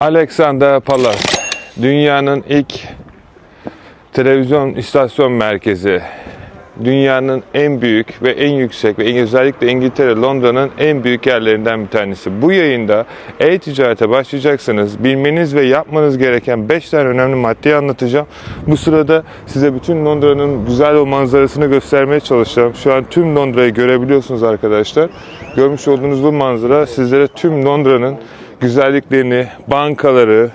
Alexander Palace, dünyanın ilk televizyon istasyon merkezi, dünyanın en büyük ve en yüksek ve özellikle İngiltere, Londra'nın en büyük yerlerinden bir tanesi. Bu yayında e-ticarete başlayacaksanız bilmeniz ve yapmanız gereken 5 tane önemli maddeyi anlatacağım. Bu sırada size bütün Londra'nın güzel o manzarasını göstermeye çalışacağım. Şu an tüm Londra'yı görebiliyorsunuz arkadaşlar. Görmüş olduğunuz bu manzara sizlere tüm Londra'nın güzelliklerini, bankaları,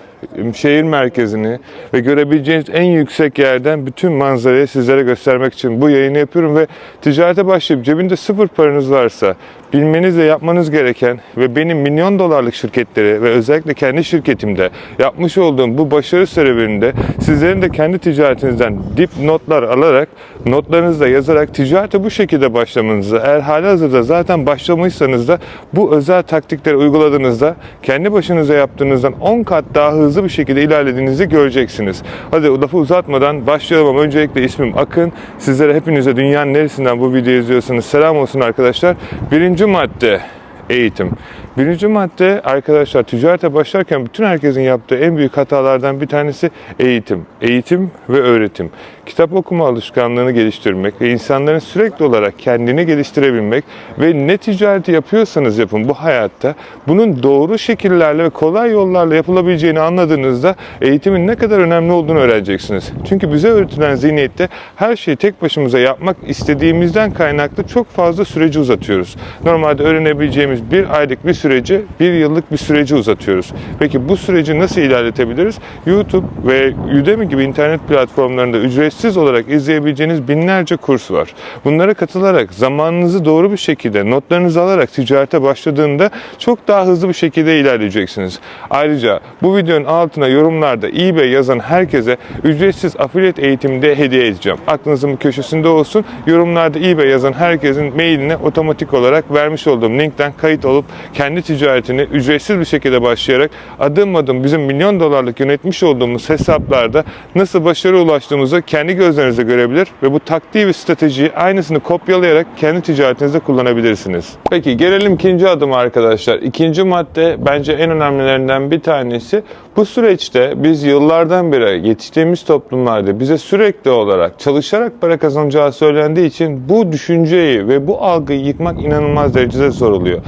şehir merkezini ve görebileceğiniz en yüksek yerden bütün manzarayı sizlere göstermek için bu yayını yapıyorum ve ticarete başlayıp cebinde sıfır paranız varsa bilmeniz ve yapmanız gereken ve benim milyon dolarlık şirketleri ve özellikle kendi şirketimde yapmış olduğum bu başarı serüveninde sizlerin de kendi ticaretinizden dip notlar alarak notlarınızda yazarak ticarete bu şekilde başlamanızı eğer halihazırda zaten başlamışsanız da bu özel taktikleri uyguladığınızda kendi başınıza yaptığınızdan 10 kat daha hızlı bir şekilde ilerlediğinizi göreceksiniz. Hadi lafı uzatmadan başlayalım ama öncelikle ismim Akın. Sizlere hepinize dünyanın neresinden bu videoyu izliyorsanız selam olsun arkadaşlar. Birinci madde eğitim. Birinci madde arkadaşlar ticarete başlarken bütün herkesin yaptığı en büyük hatalardan bir tanesi eğitim. Eğitim ve öğretim. Kitap okuma alışkanlığını geliştirmek ve insanların sürekli olarak kendini geliştirebilmek ve ne ticareti yapıyorsanız yapın bu hayatta bunun doğru şekillerle ve kolay yollarla yapılabileceğini anladığınızda eğitimin ne kadar önemli olduğunu öğreneceksiniz. Çünkü bize öğretilen zihniyette her şeyi tek başımıza yapmak istediğimizden kaynaklı çok fazla süreci uzatıyoruz. Normalde öğrenebileceğimiz bir aylık bir süreci bir yıllık bir süreci uzatıyoruz. Peki bu süreci nasıl ilerletebiliriz? YouTube ve Udemy gibi internet platformlarında ücretsiz olarak izleyebileceğiniz binlerce kurs var. Bunlara katılarak zamanınızı doğru bir şekilde notlarınızı alarak ticarete başladığında çok daha hızlı bir şekilde ilerleyeceksiniz. Ayrıca bu videonun altına yorumlarda eBay yazan herkese ücretsiz affiliate eğitimi de hediye edeceğim. Aklınızın köşesinde olsun. Yorumlarda eBay yazan herkesin mailine otomatik olarak vermiş olduğum linkten kayıt olup kendi ticaretini ücretsiz bir şekilde başlayarak adım adım bizim milyon dolarlık yönetmiş olduğumuz hesaplarda nasıl başarı ulaştığımızı kendi gözlerinizle görebilir ve bu taktiği ve stratejiyi aynısını kopyalayarak kendi ticaretinizde kullanabilirsiniz. Peki gelelim ikinci adım arkadaşlar. İkinci madde bence en önemlilerinden bir tanesi. Bu süreçte biz yıllardan beri yetiştiğimiz toplumlarda bize sürekli olarak çalışarak para kazanacağı söylendiği için bu düşünceyi ve bu algıyı yıkmak inanılmaz derecede zor oluyor.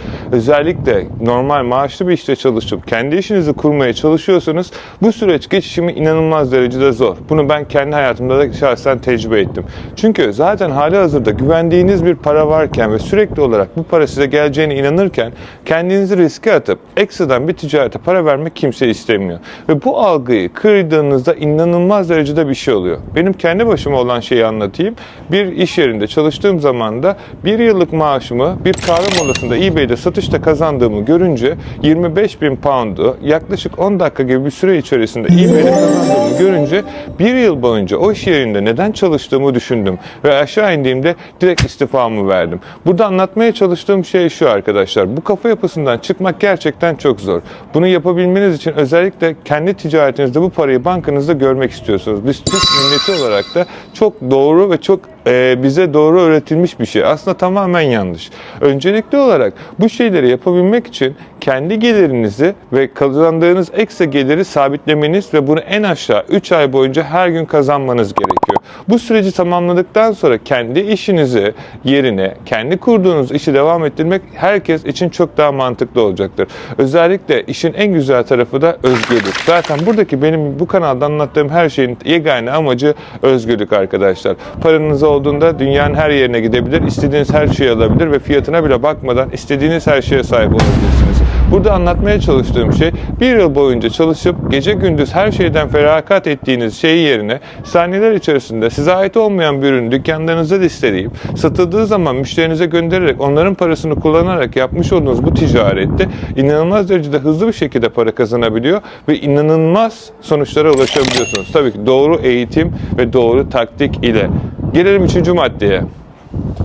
Normal maaşlı bir işte çalışıp kendi işinizi kurmaya çalışıyorsanız bu süreç geçişimi inanılmaz derecede zor. Bunu ben kendi hayatımda da şahsen tecrübe ettim. Çünkü zaten hali hazırda güvendiğiniz bir para varken ve sürekli olarak bu para size geleceğine inanırken kendinizi riske atıp ekstradan bir ticarete para vermek kimse istemiyor. Ve bu algıyı kırdığınızda inanılmaz derecede bir şey oluyor. Benim kendi başıma olan şeyi anlatayım. Bir iş yerinde çalıştığım zaman da bir yıllık maaşımı bir kahve molasında eBay'de satışta kazandığımı görünce 25 bin pound'u yaklaşık 10 dakika gibi bir süre içerisinde eBay'de kazandığımı görünce bir yıl boyunca o iş yerinde neden çalıştığımı düşündüm ve aşağı indiğimde direkt istifamı verdim. Burada anlatmaya çalıştığım şey şu arkadaşlar. Bu kafa yapısından çıkmak gerçekten çok zor. Bunu yapabilmeniz için özellikle kendi ticaretinizde bu parayı bankanızda görmek istiyorsunuz. Biz Türk milleti olarak da çok doğru ve çok e, bize doğru öğretilmiş bir şey. Aslında tamamen yanlış. Öncelikli olarak bu şeyleri yapabilmek için kendi gelirinizi ve kazandığınız ekstra geliri sabitlemeniz ve bunu en aşağı 3 ay boyunca her gün kazanmanız gerekiyor. Bu süreci tamamladıktan sonra kendi işinizi yerine, kendi kurduğunuz işi devam ettirmek herkes için çok daha mantıklı olacaktır. Özellikle işin en güzel tarafı da özgürlük. Zaten buradaki benim bu kanalda anlattığım her şeyin yegane amacı özgürlük arkadaşlar. Paranız olduğunda dünyanın her yerine gidebilir, istediğiniz her şeyi alabilir ve fiyatına bile bakmadan istediğiniz her şeye sahip olabilirsiniz. Burada anlatmaya çalıştığım şey bir yıl boyunca çalışıp gece gündüz her şeyden feragat ettiğiniz şey yerine saniyeler içerisinde size ait olmayan bir ürünü dükkanlarınızda listeleyip satıldığı zaman müşterinize göndererek onların parasını kullanarak yapmış olduğunuz bu ticarette inanılmaz derecede hızlı bir şekilde para kazanabiliyor ve inanılmaz sonuçlara ulaşabiliyorsunuz. Tabii ki doğru eğitim ve doğru taktik ile. Gelelim üçüncü maddeye.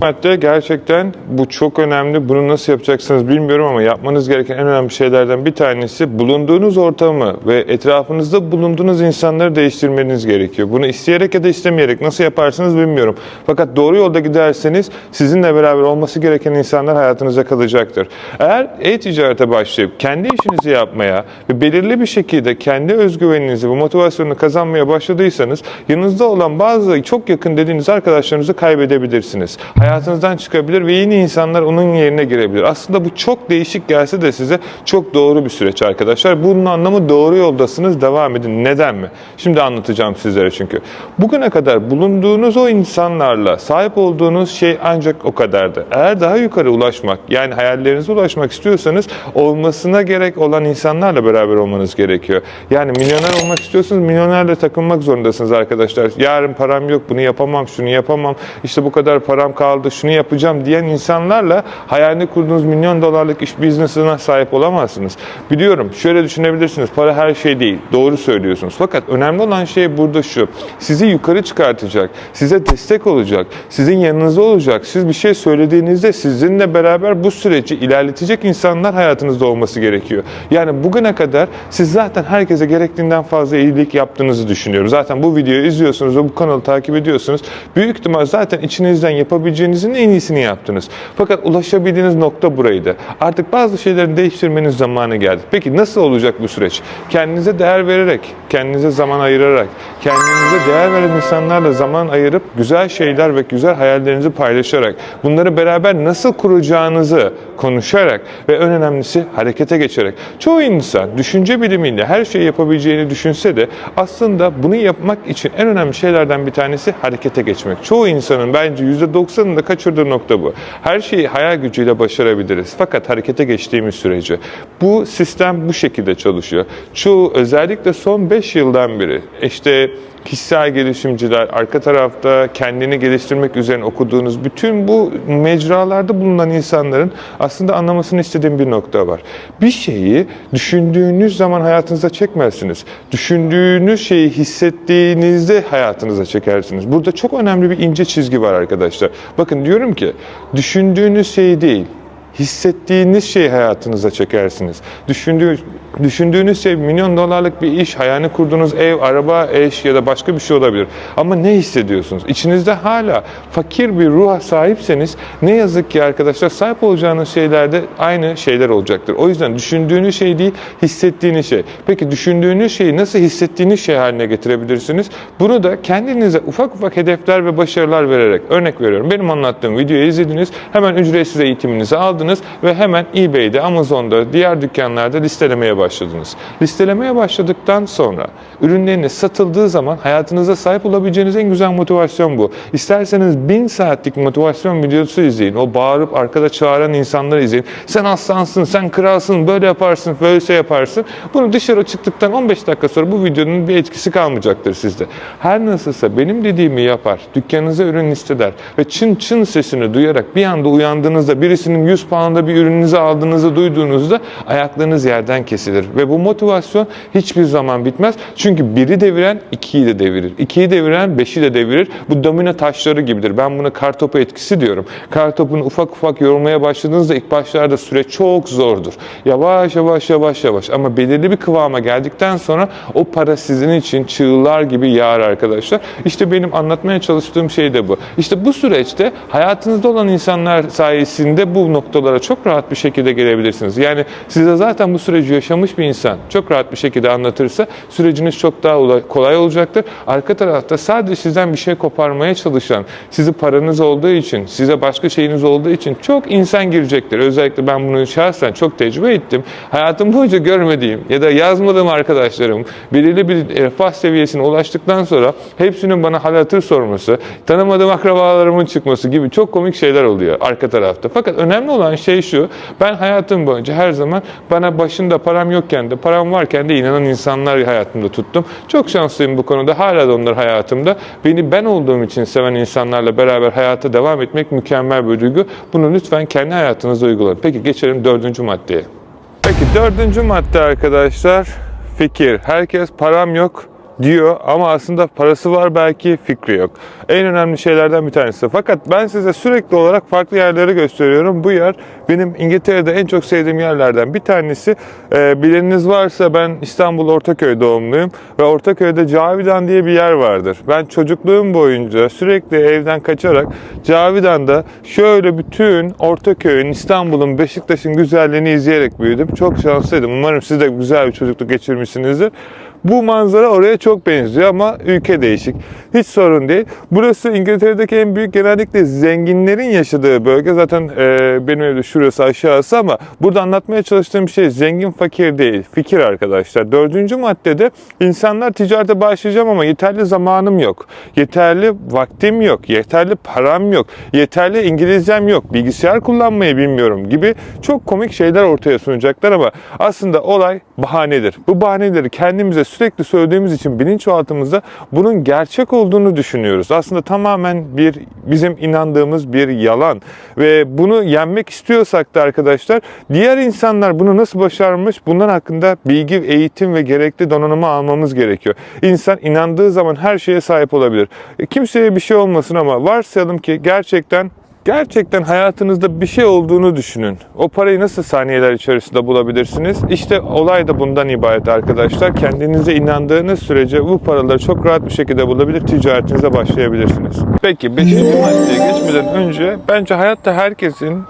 Madde gerçekten bu çok önemli. Bunu nasıl yapacaksınız bilmiyorum ama yapmanız gereken en önemli şeylerden bir tanesi bulunduğunuz ortamı ve etrafınızda bulunduğunuz insanları değiştirmeniz gerekiyor. Bunu isteyerek ya da istemeyerek nasıl yaparsınız bilmiyorum. Fakat doğru yolda giderseniz sizinle beraber olması gereken insanlar hayatınıza kalacaktır. Eğer e-ticarete başlayıp kendi işinizi yapmaya ve belirli bir şekilde kendi özgüveninizi ve motivasyonunu kazanmaya başladıysanız yanınızda olan bazı çok yakın dediğiniz arkadaşlarınızı kaybedebilirsiniz. Hayatınızdan çıkabilir ve yeni insanlar onun yerine girebilir. Aslında bu çok değişik gelse de size çok doğru bir süreç arkadaşlar. Bunun anlamı doğru yoldasınız devam edin. Neden mi? Şimdi anlatacağım sizlere çünkü. Bugüne kadar bulunduğunuz o insanlarla sahip olduğunuz şey ancak o kadardı. Eğer daha yukarı ulaşmak yani hayallerinize ulaşmak istiyorsanız olmasına gerek olan insanlarla beraber olmanız gerekiyor. Yani milyoner olmak istiyorsanız milyonerle takılmak zorundasınız arkadaşlar. Yarın param yok bunu yapamam şunu yapamam işte bu kadar param kaldı şunu yapacağım diyen insanlarla hayalini kurduğunuz milyon dolarlık iş business'ına sahip olamazsınız. Biliyorum şöyle düşünebilirsiniz para her şey değil doğru söylüyorsunuz. Fakat önemli olan şey burada şu sizi yukarı çıkartacak size destek olacak sizin yanınızda olacak siz bir şey söylediğinizde sizinle beraber bu süreci ilerletecek insanlar hayatınızda olması gerekiyor. Yani bugüne kadar siz zaten herkese gerektiğinden fazla iyilik yaptığınızı düşünüyorum. Zaten bu videoyu izliyorsunuz ve bu kanalı takip ediyorsunuz. Büyük ihtimal zaten içinizden yapabileceğinizin en iyisini yaptınız. Fakat ulaşabildiğiniz nokta buraydı. Artık bazı şeyleri değiştirmeniz zamanı geldi. Peki nasıl olacak bu süreç? Kendinize değer vererek, kendinize zaman ayırarak, kendinize değer veren insanlarla zaman ayırıp güzel şeyler ve güzel hayallerinizi paylaşarak, bunları beraber nasıl kuracağınızı konuşarak ve en önemlisi harekete geçerek. Çoğu insan düşünce bilimiyle her şeyi yapabileceğini düşünse de aslında bunu yapmak için en önemli şeylerden bir tanesi harekete geçmek. Çoğu insanın bence %90'ında kaçırdığı nokta bu. Her şeyi hayal gücüyle başarabiliriz. Fakat harekete geçtiğimiz sürece bu sistem bu şekilde çalışıyor. Çoğu özellikle son 5 yıldan beri işte kişisel gelişimciler, arka tarafta kendini geliştirmek üzerine okuduğunuz bütün bu mecralarda bulunan insanların aslında anlamasını istediğim bir nokta var. Bir şeyi düşündüğünüz zaman hayatınıza çekmezsiniz. Düşündüğünüz şeyi hissettiğinizde hayatınıza çekersiniz. Burada çok önemli bir ince çizgi var arkadaşlar. Bakın diyorum ki düşündüğünüz şey değil, hissettiğiniz şeyi hayatınıza çekersiniz. Düşündüğü, düşündüğünüz şey milyon dolarlık bir iş, hayalini kurduğunuz ev, araba, eş ya da başka bir şey olabilir. Ama ne hissediyorsunuz? İçinizde hala fakir bir ruha sahipseniz ne yazık ki arkadaşlar sahip olacağınız şeylerde aynı şeyler olacaktır. O yüzden düşündüğünüz şey değil, hissettiğiniz şey. Peki düşündüğünüz şeyi nasıl hissettiğiniz şey haline getirebilirsiniz? Bunu da kendinize ufak ufak hedefler ve başarılar vererek örnek veriyorum. Benim anlattığım videoyu izlediniz, hemen ücretsiz eğitiminizi aldınız ve hemen eBay'de, Amazon'da, diğer dükkanlarda listelemeye başladınız. Listelemeye başladıktan sonra ürünleriniz satıldığı zaman hayatınıza sahip olabileceğiniz en güzel motivasyon bu. İsterseniz bin saatlik motivasyon videosu izleyin. O bağırıp arkada çağıran insanları izleyin. Sen aslansın, sen kralsın, böyle yaparsın, böyle yaparsın. Bunu dışarı çıktıktan 15 dakika sonra bu videonun bir etkisi kalmayacaktır sizde. Her nasılsa benim dediğimi yapar, dükkanınıza ürün listeler ve çın çın sesini duyarak bir anda uyandığınızda birisinin 100 pound'a bir ürününüzü aldığınızı duyduğunuzda ayaklarınız yerden kesilir. Ve bu motivasyon hiçbir zaman bitmez. Çünkü biri deviren ikiyi de devirir. İkiyi deviren beşi de devirir. Bu domino taşları gibidir. Ben buna kartopu etkisi diyorum. Kartopunu ufak ufak yorulmaya başladığınızda ilk başlarda süreç çok zordur. Yavaş yavaş yavaş yavaş ama belirli bir kıvama geldikten sonra o para sizin için çığlar gibi yağar arkadaşlar. İşte benim anlatmaya çalıştığım şey de bu. İşte bu süreçte hayatınızda olan insanlar sayesinde bu noktalara çok rahat bir şekilde gelebilirsiniz. Yani size zaten bu süreci yaşamış bir insan çok rahat bir şekilde anlatırsa süreciniz çok daha kolay olacaktır. Arka tarafta sadece sizden bir şey koparmaya çalışan, sizi paranız olduğu için, size başka şeyiniz olduğu için çok insan girecektir. Özellikle ben bunu şahsen çok tecrübe ettim. Hayatım boyunca görmediğim ya da yazmadığım arkadaşlarım belirli bir refah seviyesine ulaştıktan sonra hepsinin bana hal hatır sorması, tanımadığım akrabalarımın çıkması gibi çok komik şeyler oluyor arka tarafta. Fakat önemli olan şey şu, ben hayatım boyunca her zaman bana başında param yokken de param varken de inanan insanlar hayatımda tuttum. Çok şanslıyım bu konuda. Hala da onlar hayatımda. Beni ben olduğum için seven insanlarla beraber hayata devam etmek mükemmel bir duygu. Bunu lütfen kendi hayatınızda uygulayın. Peki geçelim dördüncü maddeye. Peki dördüncü madde arkadaşlar fikir. Herkes param yok diyor ama aslında parası var belki fikri yok. En önemli şeylerden bir tanesi. Fakat ben size sürekli olarak farklı yerleri gösteriyorum. Bu yer benim İngiltere'de en çok sevdiğim yerlerden bir tanesi. Ee, bileniniz varsa ben İstanbul Ortaköy doğumluyum ve Ortaköy'de Cavidan diye bir yer vardır. Ben çocukluğum boyunca sürekli evden kaçarak Cavidan'da şöyle bütün Ortaköy'ün, İstanbul'un, Beşiktaş'ın güzelliğini izleyerek büyüdüm. Çok şanslıydım. Umarım siz de güzel bir çocukluk geçirmişsinizdir. Bu manzara oraya çok benziyor ama ülke değişik. Hiç sorun değil. Burası İngiltere'deki en büyük genellikle zenginlerin yaşadığı bölge. Zaten e, benim evde şurası aşağısı ama burada anlatmaya çalıştığım şey zengin fakir değil. Fikir arkadaşlar. Dördüncü maddede insanlar ticarete başlayacağım ama yeterli zamanım yok. Yeterli vaktim yok. Yeterli param yok. Yeterli İngilizcem yok. Bilgisayar kullanmayı bilmiyorum gibi çok komik şeyler ortaya sunacaklar ama aslında olay bahanedir. Bu bahaneleri kendimize sürekli söylediğimiz için bilinçaltımızda bunun gerçek olduğunu düşünüyoruz. Aslında tamamen bir bizim inandığımız bir yalan ve bunu yenmek istiyorsak da arkadaşlar diğer insanlar bunu nasıl başarmış bunlar hakkında bilgi, eğitim ve gerekli donanımı almamız gerekiyor. İnsan inandığı zaman her şeye sahip olabilir. E, Kimseye bir şey olmasın ama varsayalım ki gerçekten Gerçekten hayatınızda bir şey olduğunu düşünün. O parayı nasıl saniyeler içerisinde bulabilirsiniz? İşte olay da bundan ibaret arkadaşlar. Kendinize inandığınız sürece bu paraları çok rahat bir şekilde bulabilir, ticaretinize başlayabilirsiniz. Peki 5. maddeye geçmeden önce bence hayatta herkesin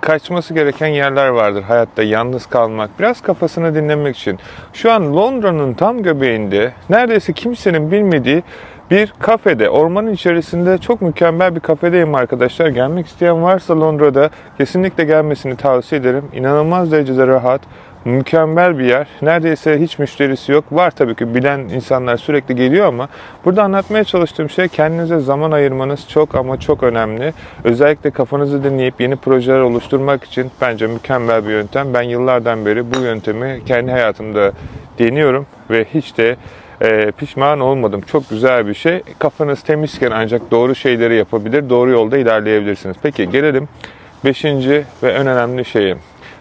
kaçması gereken yerler vardır hayatta yalnız kalmak, biraz kafasını dinlemek için. Şu an Londra'nın tam göbeğinde neredeyse kimsenin bilmediği bir kafede, ormanın içerisinde çok mükemmel bir kafedeyim arkadaşlar. Gelmek isteyen varsa Londra'da kesinlikle gelmesini tavsiye ederim. İnanılmaz derecede rahat, mükemmel bir yer. Neredeyse hiç müşterisi yok. Var tabii ki bilen insanlar sürekli geliyor ama burada anlatmaya çalıştığım şey kendinize zaman ayırmanız çok ama çok önemli. Özellikle kafanızı dinleyip yeni projeler oluşturmak için bence mükemmel bir yöntem. Ben yıllardan beri bu yöntemi kendi hayatımda deniyorum ve hiç de e, pişman olmadım. Çok güzel bir şey. Kafanız temizken ancak doğru şeyleri yapabilir, doğru yolda ilerleyebilirsiniz. Peki gelelim 5. ve en önemli şeye.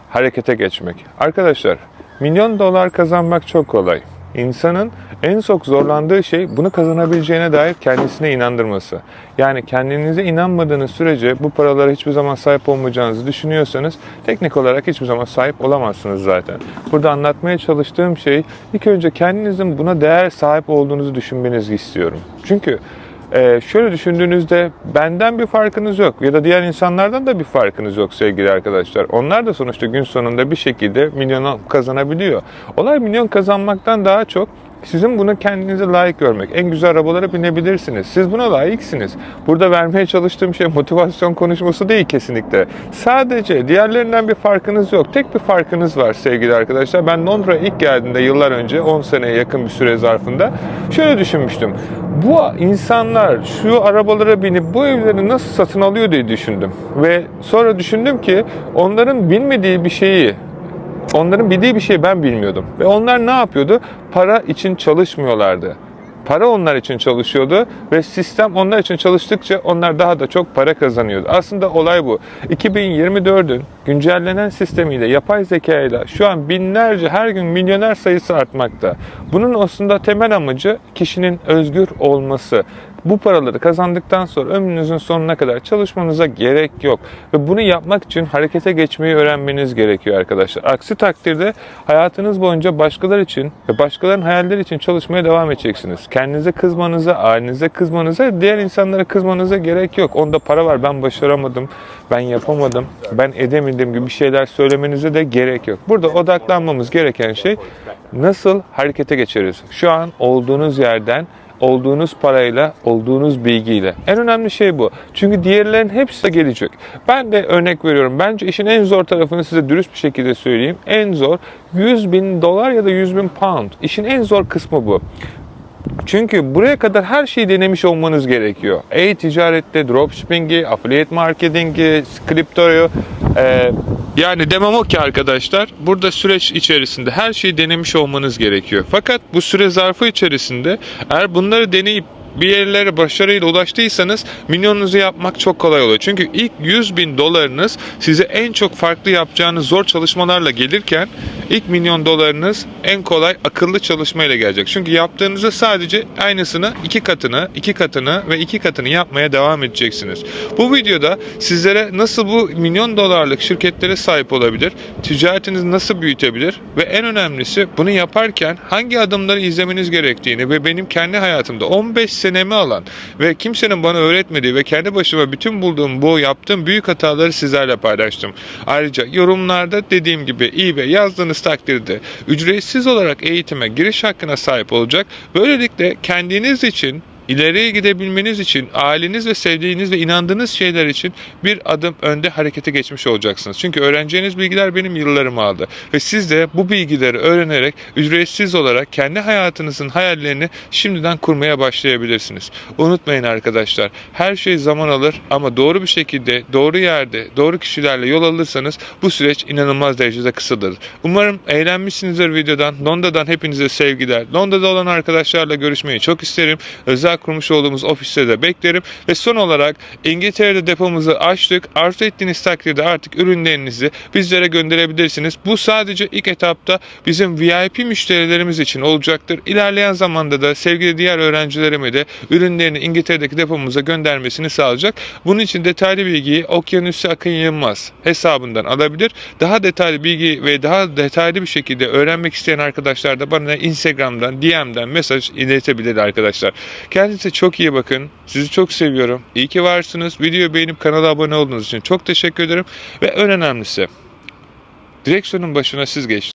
Harekete geçmek. Arkadaşlar, milyon dolar kazanmak çok kolay. İnsanın en çok zorlandığı şey bunu kazanabileceğine dair kendisine inandırması. Yani kendinize inanmadığınız sürece bu paralara hiçbir zaman sahip olmayacağınızı düşünüyorsanız teknik olarak hiçbir zaman sahip olamazsınız zaten. Burada anlatmaya çalıştığım şey ilk önce kendinizin buna değer sahip olduğunuzu düşünmenizi istiyorum. Çünkü ee, şöyle düşündüğünüzde benden bir farkınız yok ya da diğer insanlardan da bir farkınız yok sevgili arkadaşlar. Onlar da sonuçta gün sonunda bir şekilde milyon kazanabiliyor. Olay milyon kazanmaktan daha çok sizin bunu kendinize layık görmek. En güzel arabalara binebilirsiniz. Siz buna layıksınız. Burada vermeye çalıştığım şey motivasyon konuşması değil kesinlikle. Sadece diğerlerinden bir farkınız yok. Tek bir farkınız var sevgili arkadaşlar. Ben Londra'ya ilk geldiğimde yıllar önce 10 seneye yakın bir süre zarfında şöyle düşünmüştüm. Bu insanlar şu arabalara binip bu evleri nasıl satın alıyor diye düşündüm. Ve sonra düşündüm ki onların bilmediği bir şeyi Onların bildiği bir şey ben bilmiyordum. Ve onlar ne yapıyordu? Para için çalışmıyorlardı. Para onlar için çalışıyordu ve sistem onlar için çalıştıkça onlar daha da çok para kazanıyordu. Aslında olay bu. 2024'ün güncellenen sistemiyle, yapay zekayla şu an binlerce her gün milyoner sayısı artmakta. Bunun aslında temel amacı kişinin özgür olması. Bu paraları kazandıktan sonra ömrünüzün sonuna kadar çalışmanıza gerek yok. Ve bunu yapmak için harekete geçmeyi öğrenmeniz gerekiyor arkadaşlar. Aksi takdirde hayatınız boyunca başkalar için ve başkalarının hayalleri için çalışmaya devam edeceksiniz. Kendinize kızmanıza, ailenize kızmanıza, diğer insanlara kızmanıza gerek yok. Onda para var, ben başaramadım, ben yapamadım, ben edemedim gibi bir şeyler söylemenize de gerek yok. Burada odaklanmamız gereken şey nasıl harekete geçeriz? Şu an olduğunuz yerden olduğunuz parayla, olduğunuz bilgiyle. En önemli şey bu. Çünkü diğerlerin hepsi de gelecek. Ben de örnek veriyorum. Bence işin en zor tarafını size dürüst bir şekilde söyleyeyim. En zor 100 bin dolar ya da 100 bin pound. İşin en zor kısmı bu. Çünkü buraya kadar her şeyi denemiş olmanız gerekiyor. E-ticarette, dropshipping'i, affiliate marketing'i, kriptoyu. E, yani demem o ki arkadaşlar, burada süreç içerisinde her şeyi denemiş olmanız gerekiyor. Fakat bu süre zarfı içerisinde eğer bunları deneyip bir yerlere başarıyla ulaştıysanız milyonunuzu yapmak çok kolay oluyor. Çünkü ilk 100 bin dolarınız size en çok farklı yapacağınız zor çalışmalarla gelirken ilk milyon dolarınız en kolay akıllı çalışmayla gelecek. Çünkü yaptığınızda sadece aynısını iki katını, iki katını ve iki katını yapmaya devam edeceksiniz. Bu videoda sizlere nasıl bu milyon dolarlık şirketlere sahip olabilir, ticaretinizi nasıl büyütebilir ve en önemlisi bunu yaparken hangi adımları izlemeniz gerektiğini ve benim kendi hayatımda 15 senemi alan ve kimsenin bana öğretmediği ve kendi başıma bütün bulduğum bu yaptığım büyük hataları sizlerle paylaştım. Ayrıca yorumlarda dediğim gibi iyi ve yazdığınız takdirde ücretsiz olarak eğitime giriş hakkına sahip olacak. Böylelikle kendiniz için ileriye gidebilmeniz için aileniz ve sevdiğiniz ve inandığınız şeyler için bir adım önde harekete geçmiş olacaksınız. Çünkü öğreneceğiniz bilgiler benim yıllarımı aldı. Ve siz de bu bilgileri öğrenerek ücretsiz olarak kendi hayatınızın hayallerini şimdiden kurmaya başlayabilirsiniz. Unutmayın arkadaşlar her şey zaman alır ama doğru bir şekilde doğru yerde doğru kişilerle yol alırsanız bu süreç inanılmaz derecede kısadır. Umarım eğlenmişsinizdir videodan. Londa'dan hepinize sevgiler. Londa'da olan arkadaşlarla görüşmeyi çok isterim. Özel kurmuş olduğumuz ofiste de beklerim. Ve son olarak İngiltere'de depomuzu açtık. Arzu ettiğiniz takdirde artık ürünlerinizi bizlere gönderebilirsiniz. Bu sadece ilk etapta bizim VIP müşterilerimiz için olacaktır. İlerleyen zamanda da sevgili diğer öğrencilerime de ürünlerini İngiltere'deki depomuza göndermesini sağlayacak. Bunun için detaylı bilgiyi Okyanusya Akın Yılmaz hesabından alabilir. Daha detaylı bilgi ve daha detaylı bir şekilde öğrenmek isteyen arkadaşlar da bana Instagram'dan, DM'den mesaj iletebilir arkadaşlar. Kendinize çok iyi bakın. Sizi çok seviyorum. İyi ki varsınız. Videoyu beğenip kanala abone olduğunuz için çok teşekkür ederim. Ve en önemlisi direksiyonun başına siz geçtiniz.